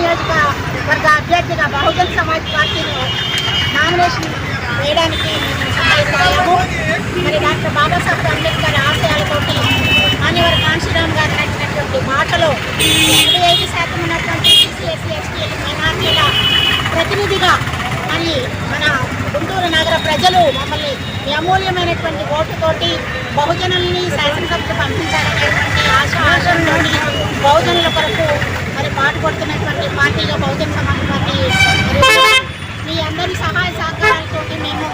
యొక్క బహుజన్ సమాజ్ పార్టీను నామినేషన్ వేయడానికి మేము మరి డాక్టర్ బాబాసాహెబ్ అంబేద్కర్ ఆశయాలతోటి మాన్యవర్ కాంశీరామ్ గారు నడిచినటువంటి మాటలో ఇరవై ఐదు శాతం ఉన్నటువంటి సిసిఎస్సీ ఎస్టీ మైనార్టీల ప్రతినిధిగా మరి మన గుంటూరు నగర ప్రజలు మమ్మల్ని అమూల్యమైనటువంటి ఓటుతోటి బహుజనుల్ని శాసనసభకు పంపించాలనేటువంటి ఆశ ఆశంతో బహుజనుల కొరకు మరి పాటుపడుతున్నటువంటి పార్టీగా బహుజన సమాజ్ పార్టీ మీ అందరి సహాయ సహకారాలతో మేము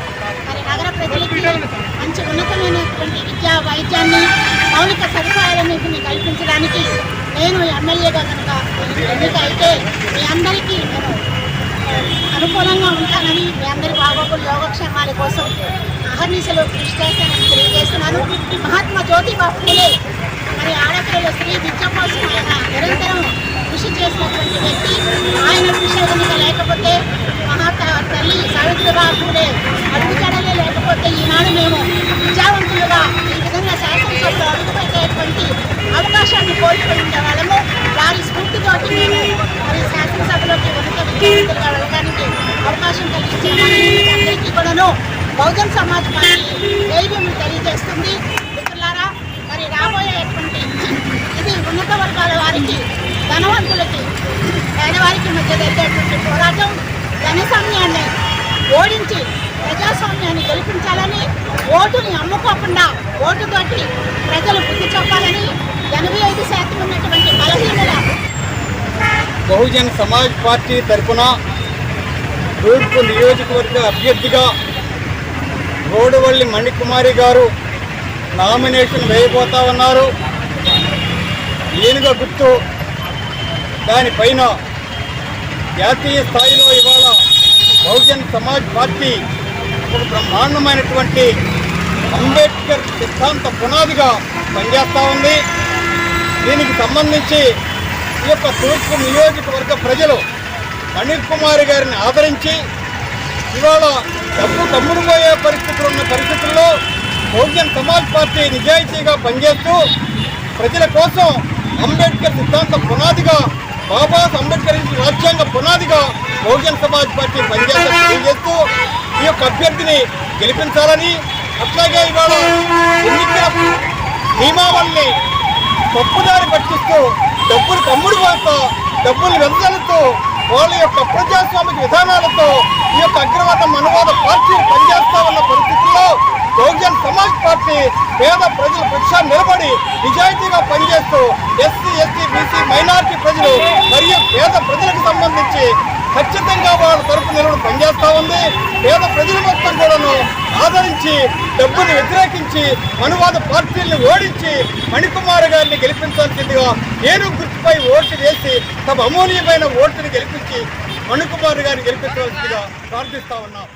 మరి నగర ప్రజలకి మంచి ఉన్నతమైనటువంటి విద్యా వైద్యాన్ని మౌలిక సదుపాయాలన్నింటినీ కల్పించడానికి నేను ఎమ్మెల్యేగా కనుక ఎందుకైతే మీ అందరికీ నేను అనుకూలంగా ఉంటానని మీ అందరి బాగోగులు యోగక్షేమాల కోసం అహర్నిశలో కృషి చేస్తానని తెలియజేస్తున్నాను. మహాత్మా జ్యోతిబా పూలే మరి ఆడపిల్లలు స్త్రీ విద్య కోసం ఆయన నిరంతరం కృషి చేసినటువంటి వ్యక్తి. ఆయన కృషి కనుక లేకపోతే మహాత్మా తల్లి సావిత్రిగా కూడా అడుగుజడలే లేకపోతే ఈనాడు మేము విద్యావంతులుగా ఈ విధంగా శాసనసభలో అడుగుపెట్టేటువంటి అవకాశాన్ని కోల్పోయి ఉండేవాళ్ళము వారి స్ఫూర్తితోటి మేము మరి శాసనసభలోకి ఉన్నత విద్యావంతులుగా వెళ్ళడానికి అవకాశం కలిగించిన అందరికీ కూడాను బహుజన్ సమాజ్ పార్టీ దైవము తెలియజేస్తుంది. మిత్రులారా మరి రాబోయేటువంటి ఇది ఉన్నత వర్గాల మధ్య జరిగేటువంటి పోరాటం జనస్వామ్యాన్ని ఓడించి ప్రజాస్వామ్యాన్ని గెలిపించాలని ఓటుని అమ్ముకోకుండా ఓటుతోటి ప్రజలు బుద్ధి చెప్పాలని ఎనభై ఐదు శాతం ఉన్నటువంటి బలహీనల బహుజన్ సమాజ్ పార్టీ తరఫున తూర్పు నియోజకవర్గ అభ్యర్థిగా రోడ్డువల్లి మణికుమారి గారు నామినేషన్ వేయబోతా ఉన్నారు. ఏనుగ గుర్తు దానిపైన జాతీయ స్థాయిలో ఇవాళ బహుజన్ సమాజ్ పార్టీ ఇప్పుడు బ్రహ్మాండమైనటువంటి అంబేద్కర్ సిద్ధాంత పునాదిగా పనిచేస్తూ ఉంది. దీనికి సంబంధించి ఈ యొక్క తూర్పు నియోజకవర్గ ప్రజలు అనిల్ కుమార్ గారిని ఆదరించి ఇవాళ డబ్బు తమ్ముడు పోయే పరిస్థితులు ఉన్న పరిస్థితుల్లో బహుజన్ సమాజ్ పార్టీ నిజాయితీగా పనిచేస్తూ ప్రజల కోసం అంబేద్కర్ సిద్ధాంత పునాదిగా బాబా అంబేద్కర్ ఇంటి రాజ్యాంగ పునాదిగా బహుజన్ సమాజ్ పార్టీ పనిచేస్తూ తెలియజేస్తూ ఈ యొక్క అభ్యర్థిని గెలిపించాలని అట్లాగే ఇవాళ ఎన్నికల నియమావళిని తప్పుదారి పట్టిస్తూ డబ్బులు కమ్ముడు పోతూ డబ్బులు వెదజలుతూ వాళ్ళ యొక్క ప్రజాస్వామిక విధానాలతో ఈ యొక్క అగ్రవాద మనవాద పార్టీలు పనిచేస్తా ఉన్న పరిస్థితుల్లో బహుజన్ సమాజ్ పేద ప్రజల పక్షాన్ని నిలబడి నిజాయితీగా పనిచేస్తూ ఎస్సీ ఎస్టీ బీసీ మైనారిటీ ప్రజలు మరియు పేద ప్రజలకు సంబంధించి ఖచ్చితంగా వాళ్ళ తరపు నిలబడి పనిచేస్తూ ఉంది. పేద ప్రజల మొత్తం కూడాను ఆదరించి డబ్బును వ్యతిరేకించి అనువాద పార్టీలను ఓడించి మణికుమార్ గారిని గెలిపించాల్సిందిగా నేను గుర్తుపై ఓటు వేసి తమ అమూల్యమైన ఓటును గెలిపించి మణికుమార్ గారిని గెలిపించవలసిందిగా ప్రార్థిస్తా ఉన్నాం.